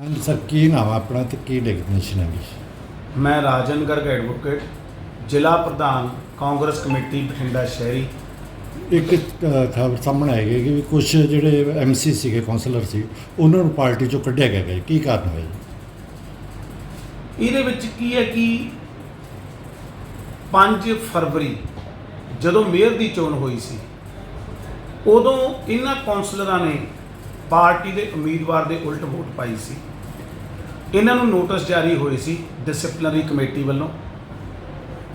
ਹਾਂਜੀ ਸਰ ਕੀ ਨਾਮ ਆ ਆਪਣਾ ਤੇ ਕੀ ਡੈਗਨੇਸ਼ਨ ਹੈ ਜੀ ਮੈਂ ਰਾਜਨ ਗਰਗ ਐਡਵੋਕੇਟ ਜ਼ਿਲ੍ਹਾ ਪ੍ਰਧਾਨ ਕਾਂਗਰਸ ਕਮੇਟੀ ਬਠਿੰਡਾ ਸ਼ਹਿਰੀ। ਇੱਕ ਖਬਰ ਸਾਹਮਣੇ ਆਈ ਹੈ ਕਿ ਕੁਝ ਜਿਹੜੇ ਐਮਸੀ ਸੀਗੇ ਕਾਉਂਸਲਰ ਸੀ ਉਹਨਾਂ ਨੂੰ ਪਾਰਟੀ ਚੋਂ ਕੱਢਿਆ ਗਿਆ ਹੈ ਕੀ ਕਾਰਨ ਹੋਇਆ ਜੀ? ਇਹਦੇ ਵਿੱਚ ਕੀ ਹੈ ਕਿ 5 ਫਰਵਰੀ ਜਦੋਂ ਮੇਅਰ ਦੀ ਚੋਣ ਹੋਈ ਸੀ ਉਦੋਂ ਇਹਨਾਂ ਕਾਉਂਸਲਰਾਂ ਨੇ ਪਾਰਟੀ ਦੇ ਉਮੀਦਵਾਰ ਦੇ ਉਲਟ ਵੋਟ ਪਾਈ ਸੀ। ਇਹਨਾਂ ਨੂੰ ਨੋਟਿਸ ਜਾਰੀ ਹੋਏ ਸੀ ਡਿਸਪਲਿਨਰੀ ਕਮੇਟੀ ਵੱਲੋਂ।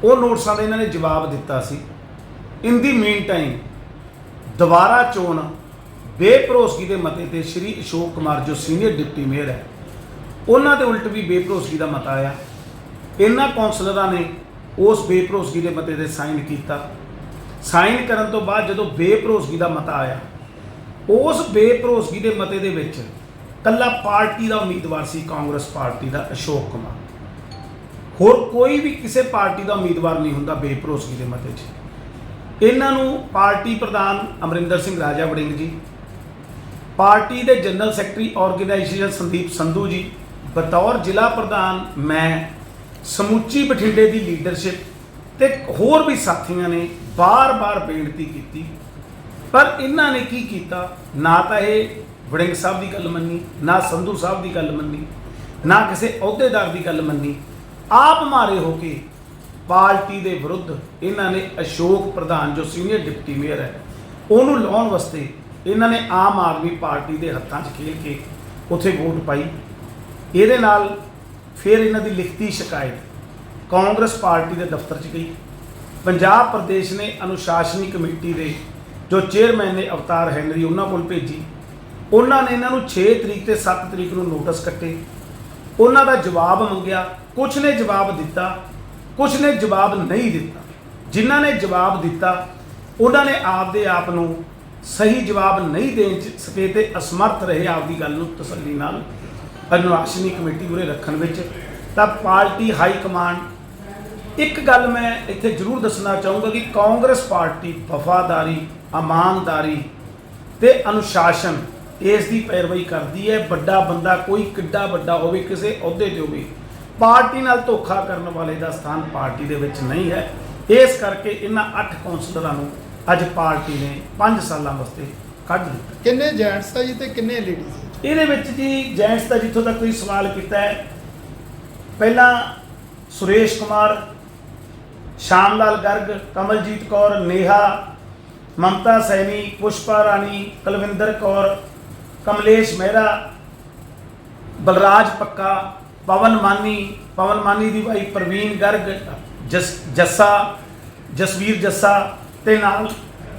ਉਹ ਨੋਟਿਸਾਂ ਦਾ ਇਹਨਾਂ ਨੇ ਜਵਾਬ ਦਿੱਤਾ ਸੀ। ਇਨ ਦੀ ਮੀਨ ਟਾਈਮ ਦੁਬਾਰਾ ਚੋਣ ਬੇਭਰੋਸਗੀ ਦੇ ਮਤੇ ਤੇ ਸ਼੍ਰੀ ਅਸ਼ੋਕ ਕੁਮਾਰ ਜੋ ਸੀਨੀਅਰ ਡਿਪਟੀ ਮੇਅਰ ਹੈ, ਉਹਨਾਂ ਦੇ ਉਲਟ ਵੀ ਬੇਭਰੋਸਗੀ ਦਾ ਮਤਾ ਆਇਆ। ਇਹਨਾਂ ਕੌਂਸਲਰਾਂ ਨੇ ਉਸ ਬੇਭਰੋਸਗੀ ਦੇ ਮਤੇ ਤੇ ਸਾਈਨ ਕੀਤਾ। ਸਾਈਨ ਕਰਨ ਤੋਂ ਬਾਅਦ ਜਦੋਂ ਬੇਭਰੋਸਗੀ ਦਾ ਮਤਾ ਆਇਆ, ਉਸ ਬੇਭਰੋਸਗੀ ਦੇ ਮਤੇ ਦੇ ਵਿੱਚ ਕੱਲਾ ਪਾਰਟੀ ਦਾ ਉਮੀਦਵਾਰ ਸੀ ਕਾਂਗਰਸ ਪਾਰਟੀ ਦਾ ਅਸ਼ੋਕ ਕੁਮਾਰ। ਹੋਰ ਕੋਈ ਵੀ ਕਿਸੇ ਪਾਰਟੀ ਦਾ ਉਮੀਦਵਾਰ ਨਹੀਂ ਹੁੰਦਾ ਬੇਭਰੋਸਗੀ ਦੇ ਮਤੇ 'ਚ। ਇਹਨਾਂ ਨੂੰ ਪਾਰਟੀ ਪ੍ਰਧਾਨ ਅਮਰਿੰਦਰ ਸਿੰਘ ਰਾਜਾ ਵੜਿੰਗ ਜੀ, ਪਾਰਟੀ ਦੇ general secretary organisation Sandeep Sandhu ji, ਬਤੌਰ ਜ਼ਿਲ੍ਹਾ ਪ੍ਰਧਾਨ ਮੈਂ, ਸਮੁੱਚੀ ਬਠਿੰਡੇ ਦੀ ਲੀਡਰਸ਼ਿਪ ਤੇ ਹੋਰ ਵੀ ਸਾਥੀਆਂ ਨੇ ਬਾਰ-ਬਾਰ ਬੇਨਤੀ ਕੀਤੀ। ਪਰ ਇਹਨਾਂ ਨੇ ਕੀ ਕੀਤਾ? ਨਾ ਤਾਂ ਇਹ ਵੜਿੰਗ ਸਾਹਿਬ ਦੀ ਗੱਲ ਮੰਨੀ, ਨਾ ਸੰਧੂ ਸਾਹਿਬ ਦੀ ਗੱਲ ਮੰਨੀ, ਨਾ ਕਿਸੇ ਅਹੁਦੇਦਾਰ ਦੀ ਗੱਲ ਮੰਨੀ, ਆਪ ਮਾਰੇ ਹੋ ਕੇ ਪਾਰਟੀ ਦੇ ਵਿਰੁੱਧ ਇਹਨਾਂ ਨੇ ਅਸ਼ੋਕ ਪ੍ਰਧਾਨ ਜੋ ਸੀਨੀਅਰ ਡਿਪਟੀ ਮੇਅਰ ਹੈ, ਉਹਨੂੰ ਲਾਉਣ ਵਾਸਤੇ ਇਹਨਾਂ ਨੇ ਆਮ ਆਦਮੀ ਪਾਰਟੀ ਦੇ ਹੱਥਾਂ 'ਚ ਖੇਲ ਕੇ ਉੱਥੇ ਵੋਟ ਪਾਈ। ਇਹਦੇ ਨਾਲ ਫਿਰ ਇਹਨਾਂ ਦੀ ਲਿਖਤੀ ਸ਼ਿਕਾਇਤ ਕਾਂਗਰਸ ਪਾਰਟੀ ਦੇ ਦਫ਼ਤਰ 'ਚ ਗਈ। ਪੰਜਾਬ ਪ੍ਰਦੇਸ਼ ਨੇ ਅਨੁਸ਼ਾਸਨੀ ਕਮੇਟੀ ਦੇ ਜੋ ਚੇਅਰਮੈਨ ਨੇ ਅਵਤਾਰ ਹੈਨਰੀ ਉਹਨਾਂ ਕੋਲ ਭੇਜੀ। ਉਹਨਾਂ ਨੇ ਇਹਨਾਂ ਨੂੰ 6 ਤਰੀਕ ਤੇ 7 ਤਰੀਕ ਨੂੰ ਨੋਟਿਸ ਕੱਟੇ। ਉਹਨਾਂ ਦਾ ਜਵਾਬ ਮੰਗਿਆ ਕੁਝ ਨੇ ਜਵਾਬ ਦਿੱਤਾ ਕੁਝ ਨੇ ਜਵਾਬ ਨਹੀਂ ਦਿੱਤਾ। ਜਿਨ੍ਹਾਂ ਨੇ ਜਵਾਬ ਦਿੱਤਾ, ਉਹਨਾਂ ਨੇ ਆਪਦੇ ਆਪ ਨੂੰ ਸਹੀ ਜਵਾਬ ਨਹੀਂ ਦੇ ਸਕੇ ਤੇ ਅਸਮਰਥ ਰਹੇ ਆਪਦੀ ਗੱਲ ਨੂੰ ਤਸੱਲੀ ਨਾਲ। ਅਨੁਸ਼ਾਸਨੀ ਕਮੇਟੀ ਉਰੇ ਰੱਖਣ ਵਿੱਚ ਤਾਂ ਪਾਰਟੀ ਹਾਈ ਕਮਾਂਡ। ਇੱਕ ਗੱਲ ਮੈਂ ਇੱਥੇ ਜ਼ਰੂਰ ਦੱਸਣਾ ਚਾਹੂੰਗਾ ਕਿ ਕਾਂਗਰਸ ਪਾਰਟੀ ਵਫਾਦਾਰੀ, ਇਮਾਨਦਾਰੀ ਤੇ ਅਨੁਸ਼ਾਸਨ ਇਸ ਦੀ ਪੈਰਵਾਈ ਕਰਦੀ ਹੈ ਵੱਡਾ ਬੰਦਾ ਕੋਈ ਕਿੱਡਾ ਵੱਡਾ ਹੋਵੇ ਕਿਸੇ ਅਹੁਦੇ ਤੇ ਹੋਵੇ ਪਾਰਟੀ ਨਾਲ ਧੋਖਾ ਕਰਨ ਵਾਲੇ ਦਾ ਸਥਾਨ ਪਾਰਟੀ ਦੇ ਵਿੱਚ ਨਹੀਂ ਹੈ। ਇਸ ਕਰਕੇ ਇਹਨਾਂ 8 ਕੌਂਸਲਰਾਂ ਨੂੰ ਅੱਜ ਪਾਰਟੀ ਨੇ 5 ਸਾਲਾਂ ਵਾਸਤੇ ਕੱਢ ਦਿੱਤਾ। ਕਿੰਨੇ ਜੈਂਟਸ ਆ ਜੀ ਤੇ ਕਿੰਨੇ ਲੇਡੀਜ਼ ਇਹਦੇ ਵਿੱਚ ਜੀ ਜੈਂਟਸ ਦਾ ਜਿੱਥੋਂ ਤੱਕ ਤੁਸੀਂ ਸਵਾਲ ਕੀਤਾ ਹੈ ਪਹਿਲਾਂ ਸੁਰੇਸ਼ ਕੁਮਾਰ ਸ਼ਾਮ ਲਾਲ ਗਰਗ ਕਮਲਜੀਤ ਕੌਰ ਨੇਹਾ ਮਮਤਾ ਸੈਣੀ ਪੁਸ਼ਪਾ ਰਾਣੀ ਕੁਲਵਿੰਦਰ ਕੌਰ ਕਮਲੇਸ਼ ਮਹਿਰਾ, ਬਲਰਾਜ ਪੱਕਾ, ਪਵਨ ਮਾਨੀ ਪਵਨ ਮਾਨੀ ਦੀ ਭਾਈ ਪ੍ਰਵੀਨ ਗਰਗ, ਜਸ, ਜੱਸਾ, ਜਸਵੀਰ ਜੱਸਾ ਤੇ ਨਾਲ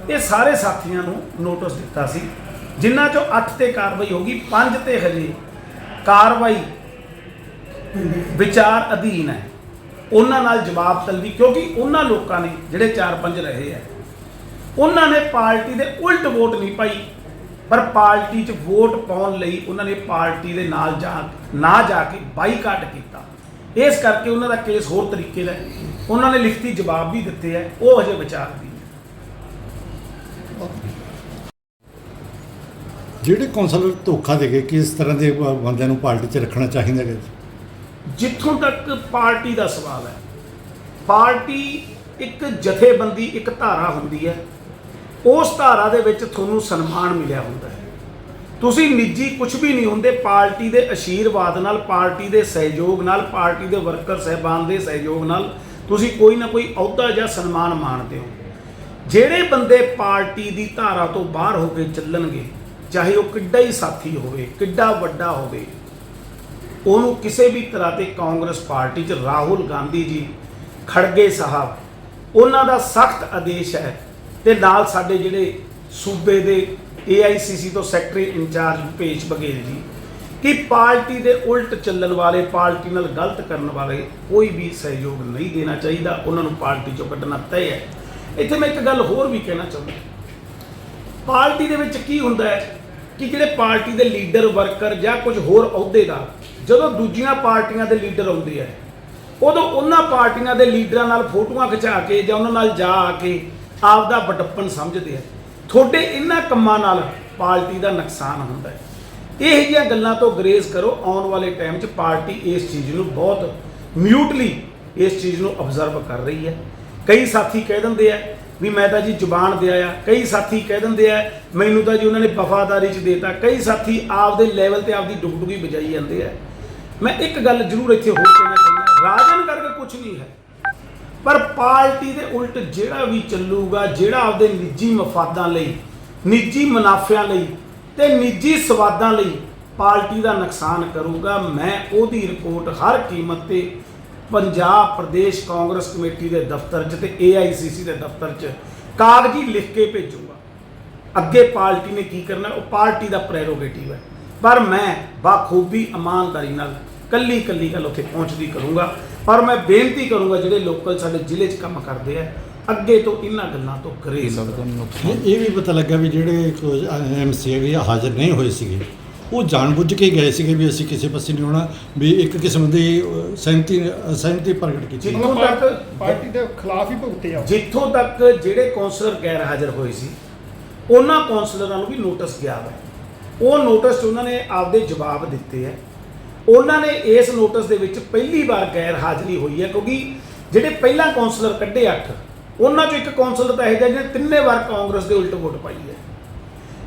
ਇਹ ਸਾਰੇ ਸਾਥੀਆਂ ਨੂੰ ਨੋਟਿਸ ਦਿੱਤਾ ਸੀ, ਜਿਨ੍ਹਾਂ ਚੋਂ 8 ਤੇ ਕਾਰਵਾਈ ਹੋ ਗਈ 5 ਤੇ ਹਜੇ ਕਾਰਵਾਈ ਵਿਚਾਰ ਅਧੀਨ ਹੈ। ਉਹਨਾਂ ਨਾਲ ਜਵਾਬ ਤਲਬੀ ਕਿਉਂਕਿ ਉਹਨਾਂ ਲੋਕਾਂ ਨੇ ਜਿਹੜੇ 4-5 ਰਹੇ ਹੈ ਉਹਨਾਂ ਨੇ ਪਾਰਟੀ ਦੇ ਉਲਟ ਵੋਟ ਨਹੀਂ ਪਾਈ। ਪਰ ਪਾਰਟੀ 'ਚ ਵੋਟ ਪਾਉਣ ਲਈ ਉਹਨਾਂ ਨੇ ਪਾਰਟੀ ਦੇ ਨਾਲ ਜਾ ਨਾ ਜਾ ਕੇ ਬਾਈਕਾਟ ਕੀਤਾ। ਇਸ ਕਰਕੇ ਉਹਨਾਂ ਦਾ ਕੇਸ ਹੋਰ ਤਰੀਕੇ ਦਾ। ਉਹਨਾਂ ਨੇ ਲਿਖਤੀ ਜਵਾਬ ਵੀ ਦਿੱਤੇ ਹੈ ਉਹ ਹਜੇ ਵਿਚਾਰ ਦੀ ਹੈ ਜਿਹੜੇ ਕਾਉਂਸਲਰ ਧੋਖਾ ਦੇ ਗਏ ਕਿਸ ਤਰ੍ਹਾਂ ਦੇ ਬੰਦਿਆਂ ਨੂੰ ਪਾਰਟੀ 'ਚ ਰੱਖਣਾ ਚਾਹੀਦਾ ਹੈ? ਜਿੱਥੋਂ ਤੱਕ ਪਾਰਟੀ ਦਾ ਸਵਾਲ ਹੈ ਪਾਰਟੀ ਇੱਕ ਜਥੇਬੰਦੀ ਇੱਕ ਧਾਰਾ ਹੁੰਦੀ ਹੈ। ਉਸ ਧਾਰਾ ਦੇ ਵਿੱਚ ਤੁਹਾਨੂੰ ਸਨਮਾਨ ਮਿਲਿਆ ਹੁੰਦਾ ਹੈ। ਤੁਸੀਂ ਨਿੱਜੀ ਕੁਝ ਵੀ ਨਹੀਂ ਹੁੰਦੇ, ਪਾਰਟੀ ਦੇ ਅਸ਼ੀਰਵਾਦ ਨਾਲ, ਪਾਰਟੀ ਦੇ ਸਹਿਯੋਗ ਨਾਲ, ਪਾਰਟੀ ਦੇ ਵਰਕਰ ਸਹਿਬਾਨ ਦੇ ਸਹਿਯੋਗ ਨਾਲ ਤੁਸੀਂ ਕੋਈ ਨਾ ਕੋਈ ਅਹੁਦਾ ਜਾਂ ਸਨਮਾਨ ਮਾਣਦੇ ਹੋ। ਜਿਹੜੇ ਬੰਦੇ ਪਾਰਟੀ ਦੀ ਧਾਰਾ ਤੋਂ ਬਾਹਰ ਹੋ ਕੇ ਚੱਲਣਗੇ, ਚਾਹੇ ਉਹ ਕਿੱਡਾ ਹੀ ਸਾਥੀ ਹੋਵੇ, ਕਿੱਡਾ ਵੱਡਾ ਹੋਵੇ, ਉਹਨੂੰ ਕਿਸੇ ਵੀ ਤਰ੍ਹਾਂ ਤੇ ਕਾਂਗਰਸ ਪਾਰਟੀ 'ਚ ਰਾਹੁਲ ਗਾਂਧੀ ਜੀ ਖੜਗੇ ਸਾਹਿਬ, ਉਹਨਾਂ ਦਾ ਸਖਤ ਆਦੇਸ਼ ਹੈ ਤੇ ਨਾਲ ਸਾਡੇ ਜਿਹੜੇ ਸੂਬੇ ਦੇ AICC ਤੋਂ ਸੈਕਟਰੀ ਇੰਚਾਰਜ ਭੇਜ ਬਘੇਲ ਜੀ, ਕਿ ਪਾਰਟੀ ਦੇ ਉਲਟ ਚੱਲਣ ਵਾਲੇ, ਪਾਰਟੀ ਨਾਲ ਗਲਤ ਕਰਨ ਵਾਲੇ ਕੋਈ ਵੀ ਸਹਿਯੋਗ ਨਹੀਂ ਦੇਣਾ ਚਾਹੀਦਾ, ਉਹਨਾਂ ਨੂੰ ਪਾਰਟੀ ਚੋਂ ਕੱਢਣਾ ਤੈਅ ਹੈ। ਇੱਥੇ ਮੈਂ ਇੱਕ ਗੱਲ ਹੋਰ ਵੀ ਕਹਿਣਾ ਚਾਹੁੰਦਾ ਪਾਰਟੀ ਦੇ ਵਿੱਚ ਕੀ ਹੁੰਦਾ ਹੈ ਕਿ ਜਿਹੜੇ ਪਾਰਟੀ ਦੇ ਲੀਡਰ, ਵਰਕਰ ਜਾਂ ਕੁਝ ਹੋਰ ਅਹੁਦੇਦਾਰ, ਜਦੋਂ ਦੂਜੀਆਂ ਪਾਰਟੀਆਂ ਦੇ ਲੀਡਰ ਆਉਂਦੇ ਆ, ਉਦੋਂ ਉਹਨਾਂ ਪਾਰਟੀਆਂ ਦੇ ਲੀਡਰਾਂ ਨਾਲ ਫੋਟੋਆਂ ਖਿਚਾ ਕੇ ਜਾਂ ਉਹਨਾਂ ਨਾਲ ਜਾ ਆ ਕੇ ਆਪ ਦਾ ਵਡੱਪਨ ਸਮਝਦੇ ਆ। ਤੁਹਾਡੇ ਇਹਨਾਂ ਕੰਮਾਂ ਨਾਲ ਪਾਰਟੀ ਦਾ ਨੁਕਸਾਨ ਹੁੰਦਾ ਹੈ। ਇਹ ਜਿਹੀਆਂ ਗੱਲਾਂ ਤੋਂ ਗਰੇਜ਼ ਕਰੋ, ਆਉਣ ਵਾਲੇ ਟਾਈਮ 'ਚ ਪਾਰਟੀ ਇਸ ਚੀਜ਼ ਨੂੰ ਬਹੁਤ ਮਿਊਟਲੀ ਇਸ ਚੀਜ਼ ਨੂੰ ਅਬਜ਼ਰਵ ਕਰ ਰਹੀ ਹੈ। ਕਈ ਸਾਥੀ ਕਹਿ ਦਿੰਦੇ ਆ ਵੀ ਮੈਂ ਤਾਂ ਜੀ ਜ਼ੁਬਾਨ ਦੇ ਆਇਆ। ਕਈ ਸਾਥੀ ਕਹਿ ਦਿੰਦੇ ਆ, ਮੈਨੂੰ ਤਾਂ ਜੀ ਉਹਨਾਂ ਨੇ ਵਫਾਦਾਰੀ 'ਚ ਦੇਤਾ। ਕਈ ਸਾਥੀ ਆਪਦੇ ਲੈਵਲ ਤੇ ਆਪਦੀ ਡੁਗਡੁਗੀ ਬਜਾਈ ਜਾਂਦੇ ਆ। ਮੈਂ ਇੱਕ ਗੱਲ ਜ਼ਰੂਰ ਇੱਥੇ ਹੋਰ ਕਹਿਣਾ ਚਾਹੁੰਦਾ। ਰਾਜਨ ਕਰਕੇ ਕੁਝ ਨਹੀਂ ਹੈ। ਪਰ ਪਾਰਟੀ ਦੇ ਉਲਟ ਜਿਹੜਾ ਵੀ ਚੱਲੂਗਾ, ਜਿਹੜਾ ਆਪਦੇ ਨਿੱਜੀ ਮਫਾਦਾਂ ਲਈ, ਨਿੱਜੀ ਮੁਨਾਫਿਆਂ ਲਈ ਤੇ ਨਿੱਜੀ ਸਵਾਦਾਂ ਲਈ ਪਾਰਟੀ ਦਾ ਨੁਕਸਾਨ ਕਰੂਗਾ। ਮੈਂ ਉਹਦੀ ਰਿਪੋਰਟ ਹਰ ਕੀਮਤ ਤੇ ਪੰਜਾਬ ਪ੍ਰਦੇਸ਼ ਕਾਂਗਰਸ ਕਮੇਟੀ ਦੇ ਦਫ਼ਤਰ 'ਚ ਤੇ AICC ਦੇ ਦਫ਼ਤਰ 'ਚ ਕਾਗਜ਼ੀ ਲਿਖ ਕੇ ਭੇਜੂਗਾ। ਅੱਗੇ ਪਾਰਟੀ ਨੇ ਕੀ ਕਰਨਾ? ਉਹ ਪਾਰਟੀ ਦਾ ਪ੍ਰੈਰੋਗੇਟਿਵ ਹੈ। ਪਰ ਮੈਂ ਬਾਖੂਬੀ ਇਮਾਨਦਾਰੀ ਨਾਲ ਕੱਲੀ ਕੱਲੀ ਗੱਲ ਉੱਥੇ ਪਹੁੰਚਦੀ ਕਰੂੰਗਾ। ਪਰ ਮੈਂ ਬੇਨਤੀ ਕਰੂੰਗਾ ਜਿਹੜੇ ਲੋਕਲ ਸਾਡੇ ਜ਼ਿਲ੍ਹੇ 'ਚ ਕੰਮ ਕਰਦੇ ਆ ਅੱਗੇ ਤੋਂ ਇਹਨਾਂ ਗੱਲਾਂ ਤੋਂ ਗਰੇਜ਼ ਕਰੋ ਇਹ ਇਹ ਵੀ ਪਤਾ ਲੱਗਾ ਵੀ ਜਿਹੜੇ ਐਮਸੀ ਵੀ ਹਾਜ਼ਰ ਨਹੀਂ ਹੋਏ ਸੀਗੇ। ਉਹ ਜਾਣਬੁੱਝ ਕੇ ਗਏ ਸੀਗੇ ਵੀ ਅਸੀਂ ਕਿਸੇ ਪਾਸੇ ਨਹੀਂ ਹੋਣਾ ਵੀ ਇੱਕ ਕਿਸਮ ਦੀ ਅਹ, ਸਹਿਮਤੀ ਸਹਿਮਤੀ ਪ੍ਰਗਟ ਕੀਤੀ। ਜਿੱਥੋਂ ਤੱਕ ਪਾਰਟੀ ਦੇ ਖਿਲਾਫ ਹੀ ਭੁਗਤੇ ਆ। ਜਿੱਥੋਂ ਤੱਕ ਜਿਹੜੇ ਕੌਂਸਲਰ ਗੈਰ ਹਾਜ਼ਰ ਹੋਏ ਸੀ ਉਹਨਾਂ ਕੌਂਸਲਰਾਂ ਨੂੰ ਵੀ ਨੋਟਿਸ ਗਿਆ ਹੈ ਉਹ ਨੋਟਿਸ 'ਚ ਉਹਨਾਂ ਨੇ ਆਪਦੇ ਜਵਾਬ ਦਿੱਤੇ ਹੈ ਉਹਨਾਂ ਨੇ ਇਸ ਨੋਟਿਸ ਦੇ ਵਿੱਚ ਪਹਿਲੀ ਵਾਰ ਗੈਰ ਹਾਜ਼ਰੀ ਹੋਈ ਹੈ, ਕਿਉਂਕਿ ਜਿਹੜੇ ਪਹਿਲਾਂ ਕੌਂਸਲਰ ਕੱਢੇ ਅੱਠ, ਉਹਨਾਂ 'ਚੋਂ ਇੱਕ ਕੌਂਸਲਰ ਤਾਂ ਜਿਹਾ ਜਿਹਨੇ ਤਿੰਨੇ ਵਾਰ ਕਾਂਗਰਸ ਦੇ ਉਲਟ ਵੋਟ ਪਾਈ ਹੈ।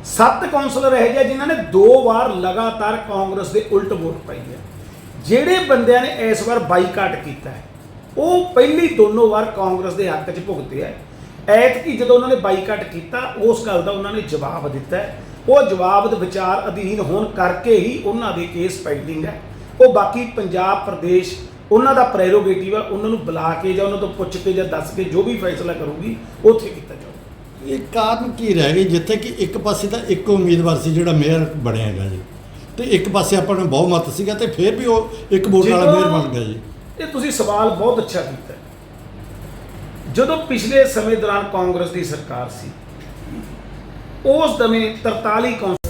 ਸੱਤ ਕੌਂਸਲਰ ਇਹੋ ਜਿਹੇ ਜਿਨ੍ਹਾਂ ਨੇ ਦੋ ਵਾਰ ਲਗਾਤਾਰ ਕਾਂਗਰਸ ਦੇ ਉਲਟ ਵੋਟ ਪਾਈ ਹੈ। ਜਿਹੜੇ ਬੰਦਿਆਂ ਨੇ ਇਸ ਵਾਰ ਬਾਈਕਾਟ ਕੀਤਾ ਹੈ, ਉਹ ਪਹਿਲੀ ਦੋਨੋਂ ਵਾਰ ਕਾਂਗਰਸ ਦੇ ਹੱਕ 'ਚ ਭੁਗਤੇ ਹੈ। ਐਤਕੀ ਜਦੋਂ ਉਹਨਾਂ ਨੇ ਬਾਈਕਾਟ ਕੀਤਾ, ਉਸ ਗੱਲ ਦਾ ਉਹਨਾਂ ਨੇ ਜਵਾਬ ਦਿੱਤਾ ਉਹ ਜਵਾਬ ਦੇ ਵਿਚਾਰ ਅਧੀਨ ਹੋਣ ਕਰਕੇ ਹੀ ਉਹਨਾਂ ਦੇ ਕੇਸ ਪੈਂਡਿੰਗ ਹੈ। ਉਹ ਬਾਕੀ ਪੰਜਾਬ ਪ੍ਰਦੇਸ਼ ਉਹਨਾਂ ਦਾ ਪ੍ਰੈਰੋਗੇਟਿਵ ਹੈ ਉਹਨਾਂ ਨੂੰ ਬੁਲਾ ਕੇ ਜਾਂ ਉਹਨਾਂ ਤੋਂ ਪੁੱਛ ਕੇ ਜਾਂ ਦੱਸ ਕੇ ਜੋ ਵੀ ਫੈਸਲਾ ਕਰੂਗੀ ਉੱਥੇ ਕੀਤਾ ਜਾਊਗਾ ਇਹ ਕਾਰਨ ਕੀ ਰਹਿ ਗਈ ਜਿੱਥੇ ਕਿ ਇੱਕ ਪਾਸੇ ਤਾਂ ਇੱਕ ਉਮੀਦਵਾਰ ਸੀ ਜਿਹੜਾ ਮੇਅਰ ਬਣਿਆ ਹੈਗਾ ਜੀ। ਤੇ ਇੱਕ ਪਾਸੇ ਆਪਾਂ ਨੂੰ ਬਹੁਮਤ ਸੀਗਾ ਤੇ ਫਿਰ ਵੀ ਉਹ ਇੱਕ ਵੋਟ ਵਾਲਾ ਮੇਅਰ ਬਣ ਗਿਆ ਜੀ। ਇਹ ਤੁਸੀਂ ਸਵਾਲ ਬਹੁਤ ਅੱਛਾ ਕੀਤਾ। ਜਦੋਂ ਪਿਛਲੇ ਸਮੇਂ ਦੌਰਾਨ ਕਾਂਗਰਸ ਦੀ ਸਰਕਾਰ ਸੀ ਉਸ ਸਮੇਂ 43 ਕੌਂਸਲ